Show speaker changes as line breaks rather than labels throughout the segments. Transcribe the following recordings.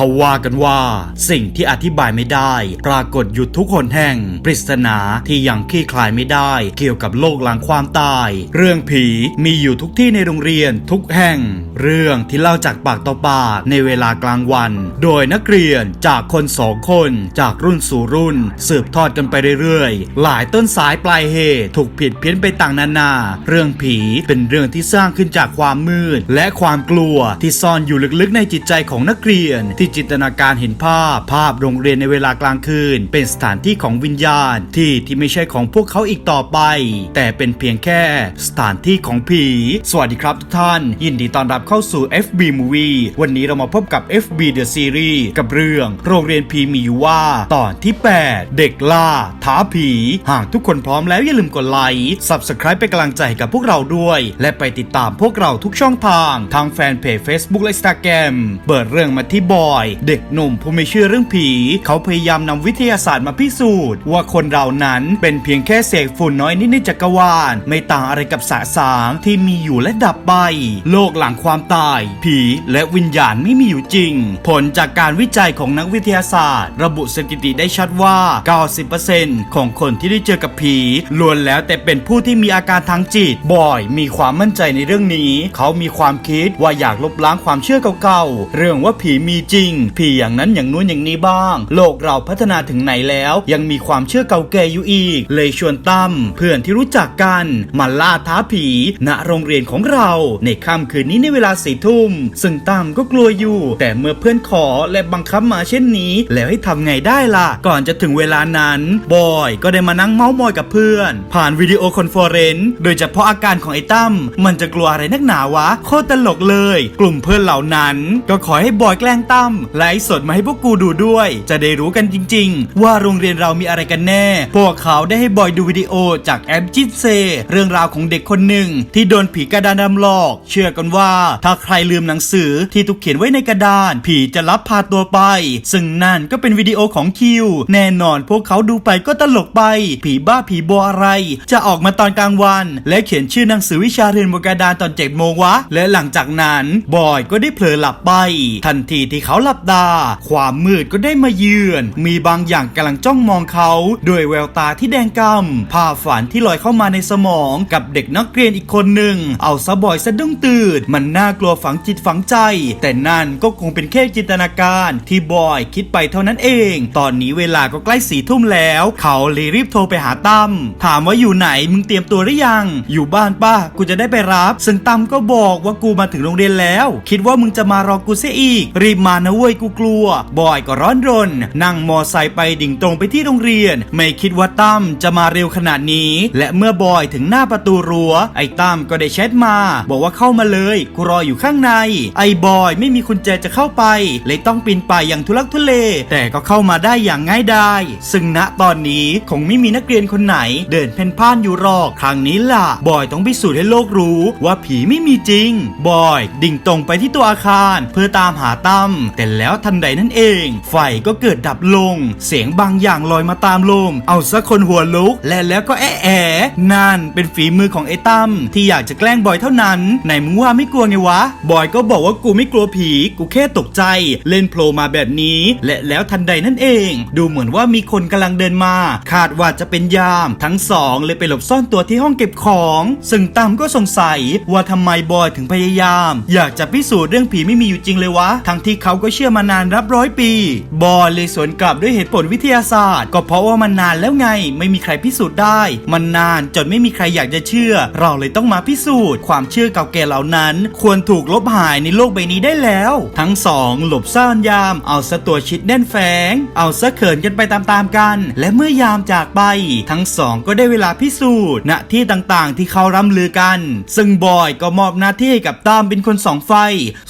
เขาว่ากันว่า สิ่งที่อธิบายไม่ได้ ปรากฏอยู่ทุกคนแห่ง ปริศนาที่ยังคลี่คลายไม่ได้ เกี่ยวกับโลกหลังความตาย เรื่องผีมีอยู่ทุกที่ในโรงเรียนทุกแห่ง เรื่องที่เล่าจากปากต่อปากในเวลากลางวัน โดยนักเรียนจากคนสองคน จากรุ่นสู่รุ่น สืบทอดกันไปเรื่อยๆ หลายต้นสายปลายเหตุถูกผิดเพี้ยนไปต่างนานา เรื่องผีเป็นเรื่องที่สร้างขึ้นจากความมืด และความกลัวที่ซ่อนอยู่ลึกๆในจิตใจของนักเรียนที่จินตนาการเห็นภาพ ภาพโรงเรียนในเวลากลางคืน เป็นสถานที่ของวิญญาณที่ที่ไม่ใช่ของพวกเขาอีกต่อไป แต่เป็นเพียงแค่สถานที่ของผี สวัสดีครับทุกท่าน ยินดีต้อนรับเข้าสู่ FB Movie วันนี้เรามาพบกับ FB The Series กับเรื่องโรงเรียนผีมีอยู่ว่าตอนที่ 8 เด็กล่าท้าผี หากทุกคนพร้อมแล้วอย่าลืมกดไลค์ Subscribe เป็นกำลังใจให้กับพวกเราด้วย และไปติดตามพวกเราทุกช่องทางทางแฟนเพจ Facebook และ Instagram เปิดเรื่องมาที่บอร์ย เด็กหนุ่มผู้ไม่เชื่อเรื่องผี เขาพยายามนำวิทยาศาสตร์มาพิสูจน์ ว่าคนเรานั้นเป็นเพียงแค่เศษฝุ่นน้อยนิดในจักรวาล ไม่ต่างอะไรกับสสางที่มีอยู่และดับไป โลกหลังความตาย ผีและวิญญาณไม่มีอยู่จริง ผลจากการวิจัยของนักวิทยาศาสตร์ ระบุสถิติได้ชัดว่า 90%ของคนที่ได้เจอกับผีล้วนแล้วแต่เป็นผู้ที่มีอาการทางจิต บ่อย มีความมั่นใจในเรื่องนี้ เขามีความคิดว่าอยากลบล้างความเชื่อเก่าๆ เรื่องว่าผีมีจริงผีอย่างนั้นอย่างนู้นอย่างนี้บ้าง โลกเราพัฒนาถึงไหนแล้ว ยังมีความเชื่อเก่าแก่อยู่อีก เลยชวนตั้มเพื่อนที่รู้จักกันมาล่าท้าผีณโรงเรียนของเรา ในค่ำคืนนี้ในเวลาสี่ทุ่ม ซึ่งตั้มก็กลัวอยู่ แต่เมื่อเพื่อนขอและบังคับมาเช่นนี้ แล้วให้ทำไงได้ล่ะ ก่อนจะถึงเวลานั้นบอยก็ได้มานั่งเมาส์มอยกับเพื่อน ผ่านวิดีโอคอนเฟอเรนซ์โดยเฉพาะอาการของไอ้ตั้มมันจะกลัวอะไรนักหนาวะโคตรตลกเลย กลุ่มเพื่อนเหล่านั้น ก็ขอให้บอยแกล้งตั้มไลฟ์สดมาให้พวกกูดูด้วย จะได้รู้กันจริง ๆ ว่าโรงเรียนเรามีอะไรกันแน่ พวกเขาได้ให้บอยดูวิดีโอจากแอปจิตเซ เรื่องราวของเด็กคนหนึ่ง ที่โดนผีกระดานดำหลอก เชื่อกันว่าถ้าใครลืมหนังสือที่ถูกเขียนไว้ในกระดาน ผีจะลับพาตัวไป ซึ่งนั่นก็เป็นวิดีโอของคิว แน่นอนพวกเขาดูไปก็ตลกไป ผีบ้าผีบออะไร จะออกมาตอนกลางวัน และเขียนชื่อหนังสือวิชาเรียนบนกระดานตอนเจ็ดโมงวะ และหลังจากนั้นบอยก็ได้เผลอหลับไป ทันทีที่เขาหลับตาความมืดก็ได้มาเยือน มีบางอย่างกำลังจ้องมองเขาด้วยแววตาที่แดงกำภาพฝันที่ลอยเข้ามาในสมองกับเด็กนักเรียนอีกคนหนึ่ง เอาซะบอยสะดุ้งตื่น มันน่ากลัวฝังจิตฝังใจ แต่นั่นก็คงเป็นแค่จินตนาการที่บอยคิดไปเท่านั้นเอง ตอนนี้เวลาก็ใกล้สี่ทุ่มแล้ว เขาเลยรีบโทรไปหาตั้มถามว่าอยู่ไหนมึงเตรียมตัวหรือยัง อยู่บ้านป้ากูจะได้ไปรับ ซึ่งตั้มก็บอกว่ากูมาถึงโรงเรียนแล้ว คิดว่ามึงจะมารอกูเสียอีก รีบมานะเว้ยกูกลัว บอยก็ร้อนรน นั่งมอไซค์ไปดิ่งตรงไปที่โรงเรียน ไม่คิดว่าตั้มจะมาเร็วขนาดนี้ และเมื่อบอยถึงหน้าประตูรั้ว ไอ้ตั้มก็ได้แชทมา บอกว่าเข้ามาเลยกูรออยู่ข้างใน ไอ้บอยไม่มีกุญแจจะเข้าไป เลยต้องปีนป่ายอย่างทุลักทุเล แต่ก็เข้ามาได้อย่างง่ายดายซึ่งณตอนนี้คงไม่มีนักเรียนคนไหน เดินเพ่นพ่านอยู่หรอกครั้งนี้ล่ะ บอยต้องพิสูจน์ให้โลกรู้ว่าผีไม่มีจริง บอย ดิ่งตรงไปที่ตัวอาคาร เพื่อตามหาตั้มแต่แล้วทันใดนั่นเอง ไฟก็เกิดดับลง เสียงบางอย่างลอยมาตามลม เอาซะคนหัวลุก และแล้วก็แอะแอะนั่นเป็นฝีมือของไอ้ตั้มที่อยากจะแกล้งบอยเท่านั้นไหนมึงว่าไม่กลัวไงวะ บอยก็บอกว่ากูไม่กลัวผี กูแค่ตกใจ เล่นโผล่มาแบบนี้ และแล้วทันใดนั่นเอง ดูเหมือนว่ามีคนกำลังเดินมา คาดว่าจะเป็นยาม ทั้งสองเลยไปหลบซ่อนตัวที่ห้องเก็บของ ซึ่งตั้มก็สงสัยว่าทำไมบอยถึงพยายาม อยากจะพิสูจน์เรื่องผีไม่มีอยู่จริงเลยวะ ทั้งที่เขาก็เชื่อมานานรับร้อยปี บอยเลยสวนกลับด้วยเหตุผลวิทยาศาสตร์ ก็เพราะว่ามันนานแล้วไง ไม่มีใครพิสูจน์ได้ มันนานจนไม่มีใครอยากจะเชื่อ เราเลยต้องมาพิสูจน์ ความเชื่อเก่าแก่เหล่านั้น ควรถูกลบหายในโลกใบนี้ได้แล้ว ทั้งสองหลบซ่อนยาม เอาซะตัวชิดแน่นแฝง เอาซะเขินกันไปตามๆกัน และเมื่อยามจากไป ทั้งสองก็ได้เวลาพิสูจน์ณที่ต่างๆ ที่เขาร่ำลือกัน ซึ่งบอยก็มอบหน้าที่ให้กับตามเป็นคนสองไฟ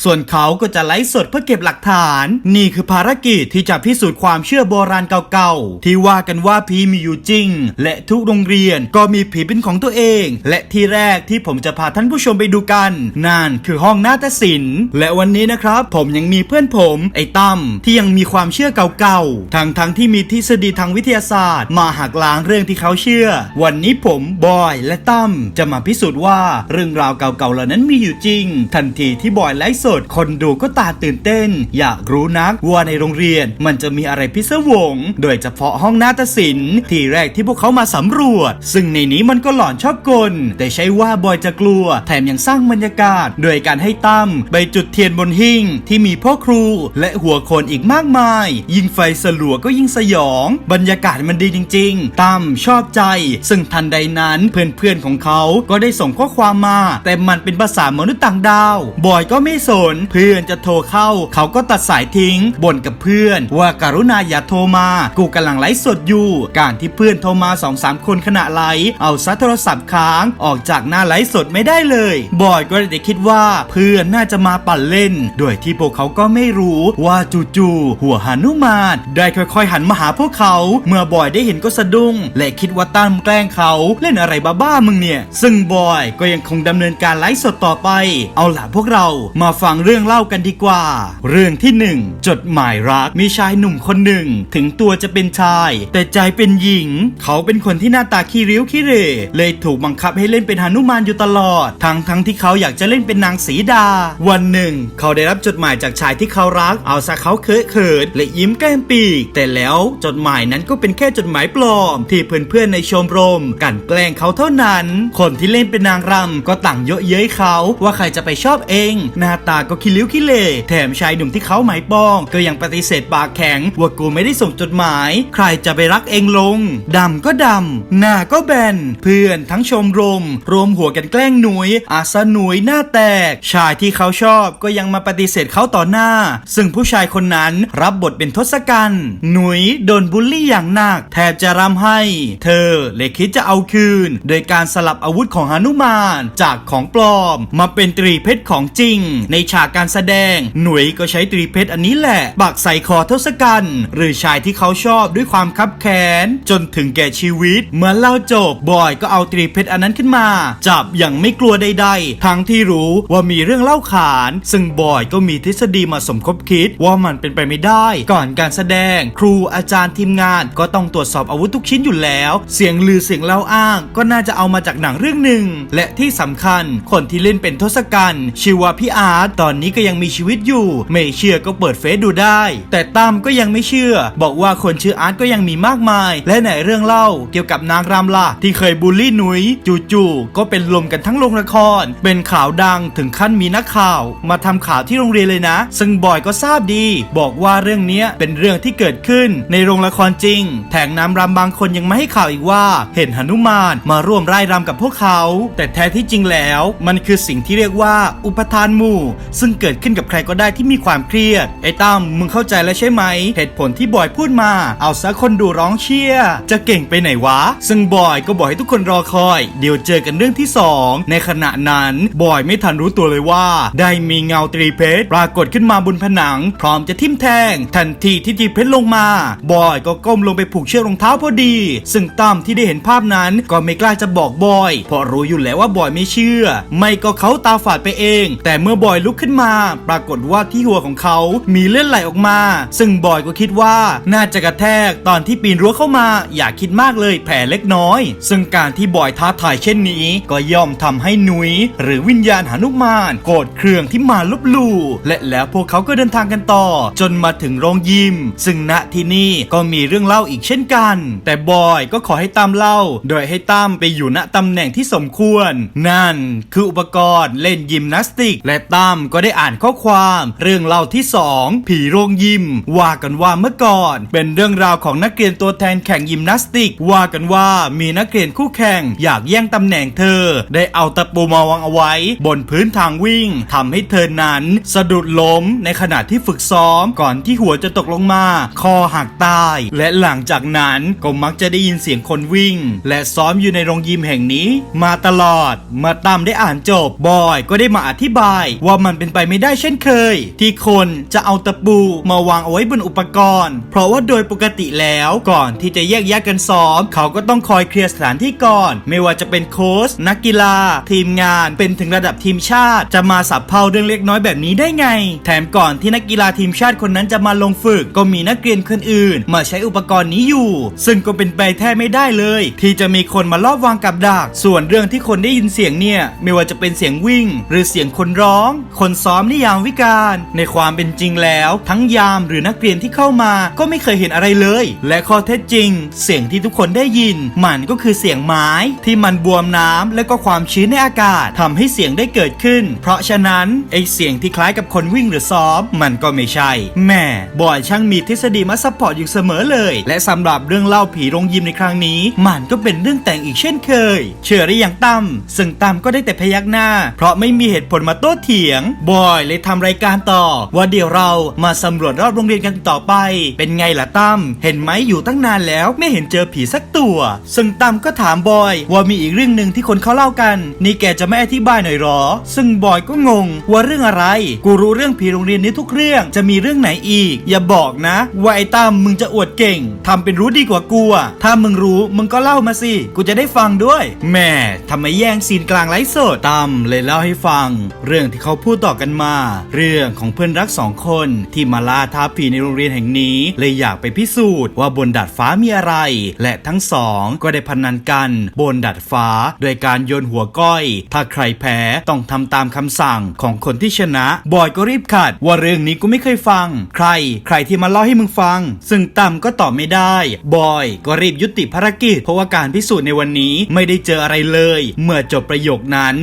ส่วนเขาก็จะไลฟ์สดเพื่อเก็บหลักฐาน นี่คือภารกิจที่จะพิสูจน์ความเชื่อโบราณเก่าๆ ที่ว่ากันว่าผีมีอยู่จริง และทุกโรงเรียนก็มีผีเป็นของตัวเอง และที่แรกที่ผมจะพาท่านผู้ชมไปดูกันนั่นคือห้องนาฏศิลป์และวันนี้นะครับ ผมยังมีเพื่อนผมไอ้ตั้มที่ยังมีความเชื่อเก่าๆทั้งทั้งๆที่มีทฤษฎีทางวิทยาศาสตร์ มาหักล้างเรื่องที่เขาเชื่อ วันนี้ผมบอยและตั้มจะมาพิสูจน์ว่าเรื่องราวเก่าๆเหล่านั้นมีอยู่จริง ทันทีที่บอยไลฟ์สดคนดูก็ตาตื่นเต้นอยากรู้นักว่าในโรงเรียนมันจะมีอะไรพิศวง โดยเฉพาะห้องนาฏศิลป์ที่แรกที่พวกเขามาสำรวจ ซึ่งในนี้มันก็หลอนชอบกล แต่ใช่ว่าบอยจะกลัว แถมยังสร้างบรรยากาศ โดยการให้ตั้มไปจุดเทียนบนหิ้งที่มีพ่อครู และหัวโขนอีกมากมาย ยิ่งไฟสลัวก็ยิ่งสยอง บรรยากาศมันดีจริง ๆ ตั้มชอบใจ ซึ่งทันใดนั้นเพื่อนๆของเขาก็ได้ส่งข้อความมา แต่มันเป็นภาษามนุษย์ต่างดาว บอยก็ไม่สน เพื่อนจะโทรเข้าเขาก็็ตัดสายทิ้งบ่นกับเพื่อน ว่าการุณาอย่าโทรมา กูกำลังไลฟ์สดอยู่ การที่เพื่อนโทรมาสองสามคนขณะไลฟ์เอาซัโทรศัพท์ค้างออกจากหน้าไลฟ์สดไม่ได้เลย บอยก็ได้คิดว่าเพื่อนน่าจะมาปั่นเล่น โดยที่พวกเขาก็ไม่รู้ว่าจู่ๆหัวหานุมานได้ค่อยๆหันมาหาพวกเขา เมื่อบอยได้เห็นก็สะดุ้ง และคิดว่าตั้มแกล้งเขาเล่นอะไรบ้าๆมึงเนี่ย ซึ่งบอยก็ยังคงดำเนินการไลฟ์สดต่อไป เอาล่ะพวกเรามาฟังเรื่องเล่ากันดีกว่า เรื่องที่หนึ่งจดหมายรักมีชายหนุ่มคนหนึ่ง ถึงตัวจะเป็นชาย แต่ใจเป็นหญิง เขาเป็นคนที่หน้าตาขี้ริ้วขี้เร่เลยถูกบังคับให้เล่นเป็นหนุมานอยู่ตลอด ทั้งทั้งที่เขาอยากจะเล่นเป็นนางสีดา วันหนึ่ง เขาได้รับจดหมายจากชายที่เขารัก เอาซะเขาเคอะเขินและยิ้มแก้มปีก แต่แล้วจดหมายนั้นก็เป็นแค่จดหมายปลอม ที่เพื่อนๆในชมรมกลันแกล้งเขาเท่านั้น คนที่เล่นเป็นนางรำก็ต่างเยอะเย้ยเขาว่าใครจะไปชอบเอง หน้าตาก็ขี้ริ้วขี้เร่แถมชายหนุ่มที่ที่เขาหมายปอง ก็ยังปฏิเสธปากแข็ง ว่ากูไม่ได้ส่งจดหมาย ใครจะไปรักเองลงดำก็ดำหน้าก็แบน เพื่อนทั้งชมรม รวมหัวกันแกล้งหนุย อาสหนุยหน้าแตก ชายที่เขาชอบก็ยังมาปฏิเสธเขาต่อหน้า ซึ่งผู้ชายคนนั้นรับบทเป็นทศกัณฐ์หนุยโดนบูลลี่อย่างหนัก แทบจะรำให้ เธอเลยคิดจะเอาคืน โดยการสลับอาวุธของหนุมานจากของปลอม มาเป็นตรีเพชรของจริง ในฉากการแสดง หนุยก็ใช้ตรีเพชรอันนี้แหละปักใส่คอทศกัณฐ์หรือชายที่เขาชอบด้วยความคับแค้น จนถึงแก่ชีวิต เมื่อเล่าจบบอยก็เอาตรีเพชรอันนั้นขึ้นมา จับอย่างไม่กลัวใด ๆ ทั้งที่รู้ว่ามีเรื่องเล่าขาน ซึ่งบอยก็มีทฤษฎีมาสมคบคิดว่ามันเป็นไปไม่ได้ ก่อนการแสดง ครูอาจารย์ทีมงานก็ต้องตรวจสอบอาวุธทุกชิ้นอยู่แล้ว เสียงลือเสียงเล่าอ้าง ก็น่าจะเอามาจากหนังเรื่องหนึ่ง และที่สำคัญคนที่เล่นเป็นทศกัณฐ์ชื่อว่าพี่อาร์ตตอนนี้ก็ยังมีชีวิตอยู่ ไม่เชื่อก็เปิดเฟซดูได้ แต่ตั้มก็ยังไม่เชื่อ บอกว่าคนชื่ออาร์ตก็ยังมีมากมาย และไหนเรื่องเล่าเกี่ยวกับนางรำล่ะที่เคยบูลลี่หนุยจู่ๆก็เป็นลมกันทั้งโรงละคร เป็นข่าวดังถึงขั้นมีนักข่าว มาทำข่าวที่โรงเรียนเลยนะ ซึ่งบอยก็ทราบดี บอกว่าเรื่องนี้เป็นเรื่องที่เกิดขึ้นในโรงละครจริง แถงน้ำรำบางคนยังไม่ให้ข่าวอีกว่า เห็นหนุมานมาร่วมไร่รำกับพวกเขา แต่แท้ที่จริงแล้ว มันคือสิ่งที่เรียกว่าอุปทานหมู่ ซึ่งเกิดขึ้นกับใครก็ได้ที่มีความเครียด ไอ้ตั้มมึงเข้าใจแล้วใช่ไหม เหตุผลที่บอยพูดมา เอาซะคนดูร้องเชียร์จะเก่งไปไหนวะ ซึ่งบอยก็บอกให้ทุกคนรอคอย เดี๋ยวเจอกันเรื่องที่สองในขณะนั้น บอยไม่ทันรู้ตัวเลยว่า ได้มีเงาตรีเพชรปรากฏขึ้นมาบนผนัง พร้อมจะทิ่มแทง ทันทีที่ตรีเพชรลงมา บอยก็ก้มลงไปผูกเชือกรองเท้าพอดี ซึ่งตั้มที่ได้เห็นภาพนั้นก็ไม่กล้าจะบอกบอย เพราะรู้อยู่แล้วว่าบอยไม่เชื่อ ไม่ก็เขาตาฝาดไปเอง แต่เมื่อบอยลุกขึ้นมา ปรากฏว่าที่หัวของเขา มีเลือดไหลออกมา ซึ่งบอยก็คิดว่าน่าจะกระแทกตอนที่ปีนรั้วเข้ามา อย่าคิดมากเลยแผลเล็กน้อย ซึ่งการที่บอยท้าทายเช่นนี้ ก็ย่อมทำให้หนุย หรือวิญญาณหานุมานโกรธเครื่องที่มาลบลู่และแล้วพวกเขาก็เดินทางกันต่อ จนมาถึงโรงยิม ซึ่งณที่นี่ก็มีเรื่องเล่าอีกเช่นกัน แต่บอยก็ขอให้ตามเล่า โดยให้ตั้มไปอยู่ณตำแหน่งที่สมควร นั่นคืออุปกรณ์เล่นยิมนาสติก และตั้มก็ได้อ่านข้อความ เรื่องเล่าที่สองผีโรงยิม ว่ากันว่าเมื่อก่อน เป็นเรื่องราวของนักเรียนตัวแทนแข่งยิมนาสติก ว่ากันว่ามีนักเรียนคู่แข่ง อยากแย่งตำแหน่งเธอ ได้เอาตะปูมาวางเอาไว้ บนพื้นทางวิ่งทำให้เธอนั้น สะดุดล้มในขณะที่ฝึกซ้อมก่อนที่หัวจะตกลงมา คอหักตาย และหลังจากนั้นก็มักจะได้ยินเสียงคนวิ่ง และซ้อมอยู่ในโรงยิมแห่งนี้ มาตลอดมาตามได้อ่านจบบอยก็ได้มาอธิบายว่ามันเป็นไปไม่ได้เช่นเคย ที่คนจะเอาตะปูมาวางเอาไว้บนอุปกรณ์ เพราะว่าโดยปกติแล้วก่อนที่จะแยกแยกกันซ้อม เขาก็ต้องคอยเคลียร์สถานที่ก่อน ไม่ว่าจะเป็นโค้ชนักกีฬา ทีมงานเป็นถึงระดับทีมชาติ จะมาสับเพาเรื่องเล็กน้อยแบบนี้ได้ไง แถมก่อนที่นักกีฬาทีมชาติคนนั้นจะมาลงฝึก ก็มีนักเรียนคนอื่น มาใช้อุปกรณ์นี้อยู่ ซึ่งก็เป็นไปแทบไม่ได้เลย ที่จะมีคนมาลอบวางกับดัก ส่วนเรื่องที่คนได้ยินเสียงเนี่ยไม่ว่าจะเป็นเสียงวิ่ง หรือเสียงคนร้อง คนซ้อมนิยามวิการในควความเป็นจริงแล้ว ทั้งยามหรือนักเรียนที่เข้ามาก็ไม่เคยเห็นอะไรเลย และข้อเท็จจริง เสียงที่ทุกคนได้ยิน มันก็คือเสียงไม้ที่มันบวมน้ำและก็ความชื้นในอากาศทำให้เสียงได้เกิดขึ้น เพราะฉะนั้นไอเสียงที่คล้ายกับคนวิ่งหรือซ้อม มันก็ไม่ใช่ แม่บอยช่างมีทฤษฎีมาซัพพอร์ตอยู่เสมอเลย และสำหรับเรื่องเล่าผีโรงยิมในครั้งนี้ มันก็เป็นเรื่องแต่งอีกเช่นเคย เชื่อหรือยังตั้มซึ่งตั้มก็ได้แต่พยักหน้า เพราะไม่มีเหตุผลมาโต้เถียง บอยเลยทำรายการต่อว่าเดี๋ยวเรามาสำรวจรอบโรงเรียนกันต่อไป เป็นไงล่ะตั้มเห็นไหมอยู่ตั้งนานแล้วไม่เห็นเจอผีสักตัว ซึ่งตั้มก็ถามบอย ว่ามีอีกเรื่องหนึ่งที่คนเขาเล่ากัน นี่แกจะไม่อธิบายหน่อยหรอ ซึ่งบอยก็งง ว่าเรื่องอะไร กูรู้เรื่องผีโรงเรียนนี้ทุกเรื่องจะมีเรื่องไหนอีก อย่าบอกนะว่าไอ้ตั้มมึงจะอวดเก่งทำเป็นรู้ดีกว่ากูอะถ้ามึงรู้มึงก็เล่ามาสิกูจะได้ฟังด้วยแหม่ทำไมแย่งซีนกลางไลฟ์สดตั้มเลยเล่าให้ฟัง เรื่องที่เขาพูดต่อกันมา เรื่องของเพื่อนรักสองคนที่มาล่าท้าผีในโรงเรียนแห่งนี้ เลยอยากไปพิสูจน์ว่าบนดาดฟ้ามีอะไร และทั้งสองก็ได้พนันกันบนดาดฟ้า โดยการโยนหัวก้อย ถ้าใครแพ้ต้องทำตามคำสั่งของคนที่ชนะ บอยก็รีบขัด ว่าเรื่องนี้กูไม่เคยฟัง ใคร ใครที่มาเล่าให้มึงฟัง ซึ่งตั้มก็ตอบไม่ได้ บอยก็รีบยุติภารกิจ เพราะว่าการพิสูจน์ในวันนี้ไม่ได้เจออะไรเลย เมื่อจบประโยคนั้น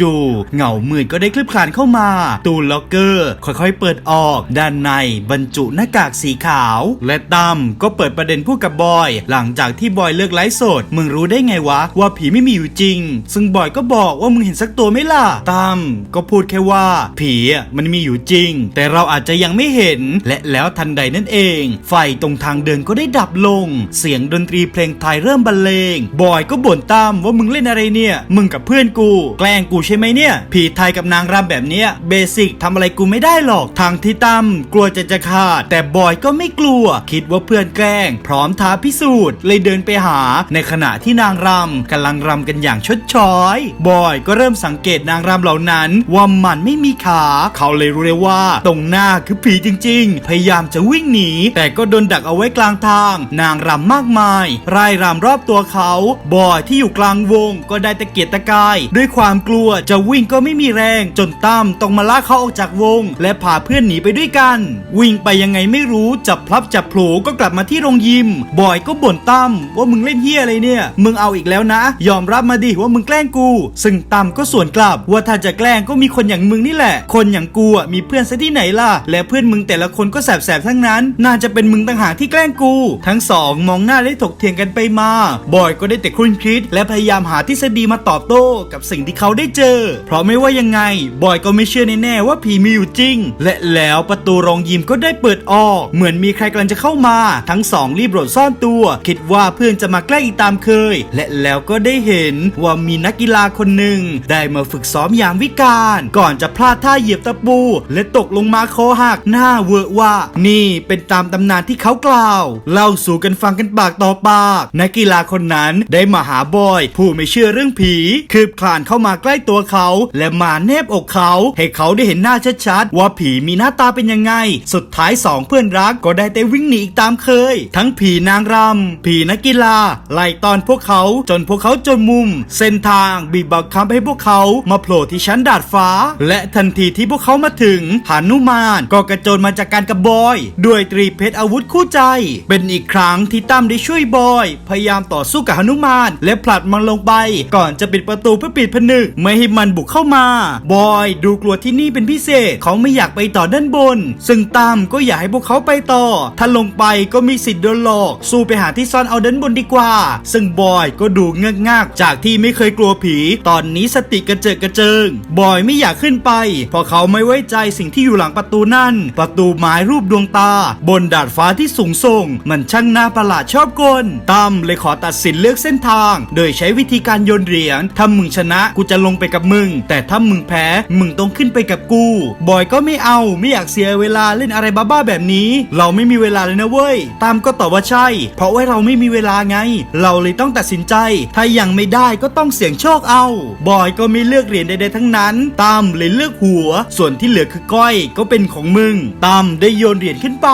จู่ๆเหงามืดก็ได้คลิบคลานเข้ามา ตูนล็อกเกอร์ ค่อยๆเปิดออก ด้านในบรรจุหน้ากากสีขาว และตั้มก็เปิดประเด็นพูดกับบอย หลังจากที่บอยเลิกไลฟ์สด มึงรู้ได้ไงวะ ว่าผีไม่มีอยู่จริง ซึ่งบอยก็บอกว่ามึงเห็นสักตัวไหม่ล่ะตั้มก็พูดแค่ว่า ผีมันมีอยู่จริง แต่เราอาจจะยังไม่เห็น และแล้วทันใดนั่นเอง ไฟตรงทางเดินก็ได้ดับลง เสียงดนตรีเพลงไทยเริ่มบรรเลง บอยก็บ่นตั้มว่ามึงเล่นอะไรเนี่ย มึงกับเพื่อนกู แกล้งกูใช่ไหมเนี่ย ผีไทยกับนางรำแบบเนี้ยเบสิกทำอะไรกูไม่ได้หรอกทางที่ตั้มกลัวจะจะขาด แต่บอยก็ไม่กลัว คิดว่าเพื่อนแกล้ง พร้อมท้าพิสูจน์เลยเดินไปหา ในขณะที่นางรำกำลังรำกันอย่างชดช้อย บอยก็เริ่มสังเกตนางรำเหล่านั้นว่ามันไม่มีขา เขาเลยรู้เลยว่าตรงหน้าคือผีจริง ๆ พยายามจะวิ่งหนี แต่ก็โดนดักเอาไว้กลางทาง นางรำมากมายร่ายรำรอบตัวเขา บอยที่อยู่กลางวงก็ได้ตะเกียกตะกาย ด้วยความกลัวจะวิ่งก็ไม่มีแรง จนตั้มต้องมาลากเขาออกจากวง และพาเพื่อนหนีไปด้วยกัน วิ่งไปยังไงไม่รู้จับพลับจับโผลก็กลับมาที่โรงยิม บอยก็บ่นตั้มว่ามึงเล่นเฮียอะไรเนี่ย มึงเอาอีกแล้วนะ ยอมรับมาดิว่ามึงแกล้งกู ซึ่งตั้มก็สวนกลับ ว่าถ้าจะแกล้งก็มีคนอย่างมึงนี่แหละ คนอย่างกูอะมีเพื่อนซะที่ไหนล่ะ และเพื่อนมึงแต่ละคนก็แสบๆทั้งนั้น น่าจะเป็นมึงต่างหากที่แกล้งกู ทั้งสองมองหน้าและถกเถียงกันไปมา บอยก็ได้แต่ครุ่นคิด และพยายามหาทฤษฎีมาตอบโต้กับสิ่งที่เขาได้เจอ เพราะไม่ว่ายังไง บอยก็ไม่เชื่อแน่ๆว่าผีมีอยู่จริง และและแล้วประตูโรงยิมก็ได้เปิดออก เหมือนมีใครกำลังจะเข้ามา ทั้งสองรีบหลบซ่อนตัว คิดว่าเพื่อนจะมาแกล้งอีกตามเคย และแล้วก็ได้เห็นว่ามีนักกีฬาคนหนึ่งได้มาฝึกซ้อมอย่างวิการ ก่อนจะพลาดท่าเหยียบตะปู และตกลงมาคอหักหน้าเวอะว่า นี่เป็นตามตำนานที่เขากล่าว เล่าสู่กันฟังกันปากต่อปาก นักกีฬาคนนั้นได้มาหาบอย ผู้ไม่เชื่อเรื่องผี คืบคลานเข้ามาใกล้ตัวเขา และมาแนบอกเขา ให้เขาได้เห็นหน้าชัดๆว่าผีมีหน้าตาเป็นยังไง สุดท้ายสองเพื่อนรักก็ได้แต่วิ่งหนีอีกตามเคย ทั้งผีนางรำผีนักกีฬา ไล่ตอนพวกเขาจนพวกเขาจนมุม เส้นทางบีบบังคับให้พวกเขามาโผล่ที่ชั้นดาดฟ้า และทันทีที่พวกเขามาถึงหานุมานก็กระโจนมาจากการกับบอย ด้วยตรีเพชรอาวุธคู่ใจ เป็นอีกครั้งที่ตั้มได้ช่วยบอย พยายามต่อสู้กับหนุมาน และผลัดมันลงไป ก่อนจะปิดประตูเพื่อปิดผนึกไม่ให้มันบุกเข้ามา บอยดูกลัวที่นี่เป็นพิเศษเขาไม่อยากไปต่อด้านบน ซึ่งตั้มก็อยากให้พวกเขาไปต่อ ถ้าลงไปก็มีสิทธิ์โดนหลอก สู้ไปหาที่ซ่อนเอาด้านบนดีกว่า ซึ่งบอยก็ดูเงือกงากจากที่ไม่เคยกลัวผี ตอนนี้สติกระเจิดกระเจิง บอยไม่อยากขึ้นไป เพราะเขาไม่ไว้ใจสิ่งที่อยู่หลังประตูนั่น ประตูไม้รูปดวงตา บนดาดฟ้าที่สูงส่ง มันช่างน่าประหลาดชอบกลตั้มเลยขอตัดสินเลือกเส้นทาง โดยใช้วิธีการโยนเหรียญถ้ามึงชนะกูจะลงไปกับมึง แต่ถ้ามึงแพ้มึงต้องขึ้นไปกับกู บอยก็ไม่เอาเอาไม่อยากเสียเวลาเล่นอะไรบ้าๆแบบนี้ เราไม่มีเวลาเลยนะเว้ย ตามก็ตอบว่าใช่ เพราะว่าเราไม่มีเวลาไง เราเลยต้องตัดสินใจ ถ้ายังไม่ได้ก็ต้องเสี่ยงโชคเอา บอยก็ไม่เลือกเหรียญใดๆทั้งนั้น ตามเลยเลือกหัว ส่วนที่เหลือคือก้อยก็เป็นของมึง ตามได้โยนเหรียญขึ้นไป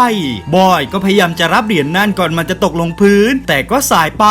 บอยก็พยายามจะรับเหรียญนั่นก่อนมันจะตกลงพื้น แต่ก็สายไป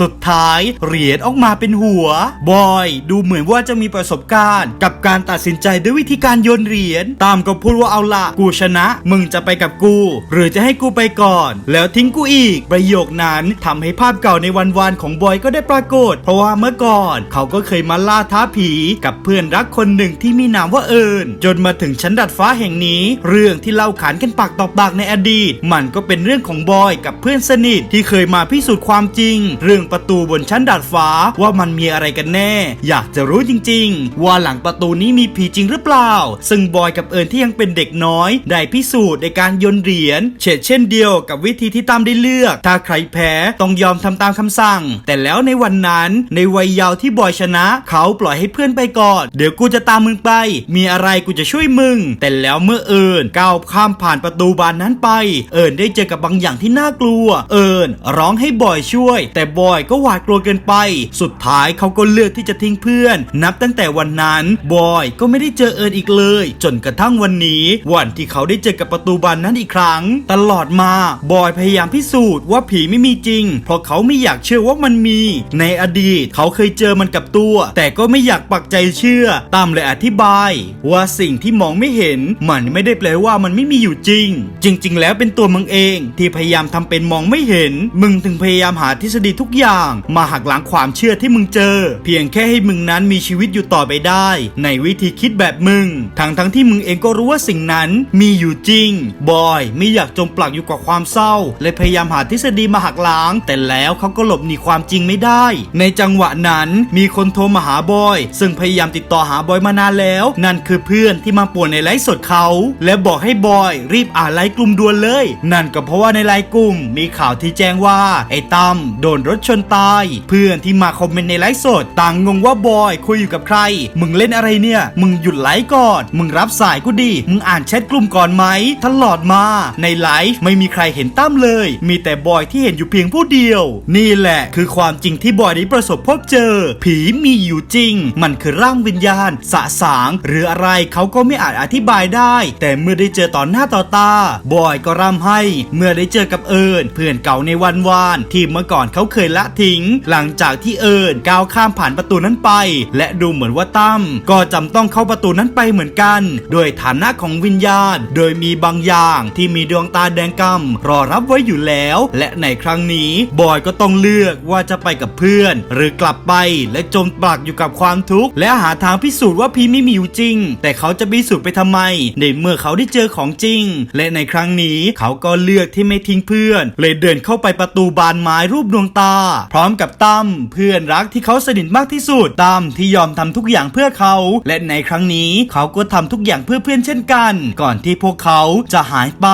สุดท้ายเหรียญออกมาเป็นหัว บอย ดูเหมือนว่าจะมีประสบการณ์ กับการตัดสินใจด้วยวิธีการโยนเหรียญ ตามก็พดว่าเอาละกูชนะ มึงจะไปกับกู หรือจะให้กูไปก่อน แล้วทิ้งกูอีก ประโยคนั้นทำให้ภาพเก่าในวันวานๆของบอยก็ได้ปรากฏ เพราะว่าเมื่อก่อน เขาก็เคยมาล่าท้าผีกับเพื่อนรักคนหนึ่งที่มีนามว่าเอิญจนมาถึงชั้นดัดฟ้าแห่งนี้ เรื่องที่เล่าขานกันปากต่อปากในอดีต มันก็เป็นเรื่องของบอยกับเพื่อนสนิทที่เคยมาพิสูจน์ความจริง เรื่องประตูบนชั้นดาดฟ้าว่ามันมีอะไรกันแน่ อยากจะรู้จริง ๆ ว่าหลังประตูนี้มีผีจริงหรือเปล่า ซึ่งบอยกับเอิญที่ยังเป็นเด็กน้อย ได้พิสูจน์ในการโยนเหรียญเช่นเช่นเดียวกับวิธีที่ตามได้เลือก ถ้าใครแพ้ต้องยอมทำตามคำสั่ง แต่แล้วในวันนั้นในวัยเยาว์ที่บอยชนะ เขาปล่อยให้เพื่อนไปก่อน เดี๋ยวกูจะตามมึงไป มีอะไรกูจะช่วยมึง แต่แล้วเมื่อเอิญก้าวข้ามผ่านประตูบานนั้นไป เอิญได้เจอกับบางอย่างที่น่ากลัว เอิญร้องให้บอยช่วย แต่บอยก็หวาดกลัวเกินไป สุดท้ายเขาก็เลือกที่จะทิ้งเพื่อน นับตั้งแต่วันนั้นบอยก็ไม่ได้เจอเอิญอีกเลย จนกระทั่งวันนี้วันที่เขาได้เจอกับประตูบานนั้นอีกครั้ง ตลอดมาบอยพยายามพิสูจน์ว่าผีไม่มีจริง เพราะเขาไม่อยากเชื่อว่ามันมี ในอดีตเขาเคยเจอมันกับตัว แต่ก็ไม่อยากปักใจเชื่อ ตามเลยอธิบาย ว่าสิ่งที่มองไม่เห็น มันไม่ได้แปลว่ามันไม่มีอยู่จริง จริง ๆ แล้วเป็นตัวมึงเอง ที่พยายามทำเป็นมองไม่เห็น มึงถึงพยายามหาทฤษฎีทุกอย่าง มาหักล้างความเชื่อที่มึงเจอ เพียงแค่ให้มึงนั้นมีชีวิตอยู่ต่อไปได้ ในวิธีคิดแบบมึงทั้งทั้งๆที่มึงเองก็รู้ว่าสิ่งนั้นมีอยู่จริง บอยไม่อยากจมปลักอยู่กับความเศร้า เลยพยายามหาทฤษฎีมาหักล้าง แต่แล้วเขาก็หลบหนีความจริงไม่ได้ ในจังหวะนั้นมีคนโทรมาหาบอย ซึ่งพยายามติดต่อหาบอยมานานแล้ว นั่นคือเพื่อนที่มาป่วนในไลฟ์สดเขา และบอกให้บอยรีบอ่านไลฟ์กลุ่มด่วนเลย นั่นก็เพราะว่าในไลฟ์กลุ่มมีข่าวที่แจ้งว่าไอ้ตั้มโดนรถชนตาย เพื่อนที่มาคอมเมนต์ในไลฟ์สด ต่างงงว่าบอยคุยอยู่กับใคร มึงเล่นอะไรเนี่ย มึงหยุดไลฟ์ก่อน มึงรับสายกูดิมึงอ่านแชทกลุ่มก่อนไหมตลอดมาในไลฟ์ไม่มีใครเห็นตั้มเลย มีแต่บอยที่เห็นอยู่เพียงผู้เดียว นี่แหละคือความจริงที่บอยได้ประสบพบเจอ ผีมีอยู่จริง มันคือร่างวิญญาณ สะสาง หรืออะไรเขาก็ไม่อาจอธิบายได้ แต่เมื่อได้เจอต่อหน้าต่อตา บอยก็ร่ำให้ เมื่อได้เจอกับเอิญเพื่อนเก่าในวันวาน ที่เมื่อก่อนเขาเคยละทิ้ง หลังจากที่เอิญก้าวข้ามผ่านประตูนั้นไป และดูเหมือนว่าตั้มก็จำต้องเข้าประตูนั้นไปเหมือนกัน โดยฐานะของวิญญาณ โดยมีบางอย่างที่มีดวงตาแดงกำรอรับไว้อยู่แล้ว และในครั้งนี้บอยก็ต้องเลือกว่าจะไปกับเพื่อน หรือกลับไปและจมปลักอยู่กับความทุกข์และหาทางพิสูจน์ว่าพีไม่มีอยู่จริง แต่เขาจะพิสูจน์ไปทำไม ในเมื่อเขาได้เจอของจริง และในครั้งนี้เขาก็เลือกที่ไม่ทิ้งเพื่อน เลยเดินเข้าไปประตูบานไม้รูปดวงตา พร้อมกับตั้มเพื่อนรักที่เขาสนิทมากที่สุดตั้มที่ยอมทำทุกอย่างเพื่อเขา และในครั้งนี้เขาก็ทำทุกอย่างเพื่อเพื่อนเช่นกัน ก่อนที่พวกเขาจะหายไป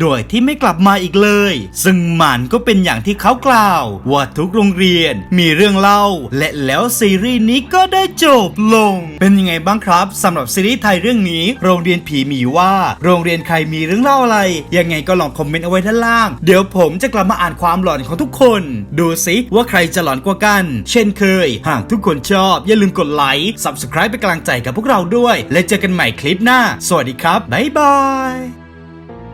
โดยที่ไม่กลับมาอีกเลย ซึ่งมันก็เป็นอย่างที่เขากล่าว ว่าทุกโรงเรียนมีเรื่องเล่า และแล้วซีรีส์นี้ก็ได้จบลง เป็นยังไงบ้างครับสำหรับซีรีส์ไทยเรื่องนี้ โรงเรียนผีมีว่า โรงเรียนใครมีเรื่องเล่าอะไร ยังไงก็ลองคอมเมนต์เอาไว้ด้านล่าง เดี๋ยวผมจะกลับมาอ่านความหลอนของทุกคน ดูสิว่าใครจะหลอนกว่ากัน เช่นเคย หากทุกคนชอบ อย่าลืมกดไลค์ subscribe เป็นกำลังใจกับพวกเราด้วย และเจอกันใหม่คลิปหน้า สวัสดีดีครับ บ๊ายบาย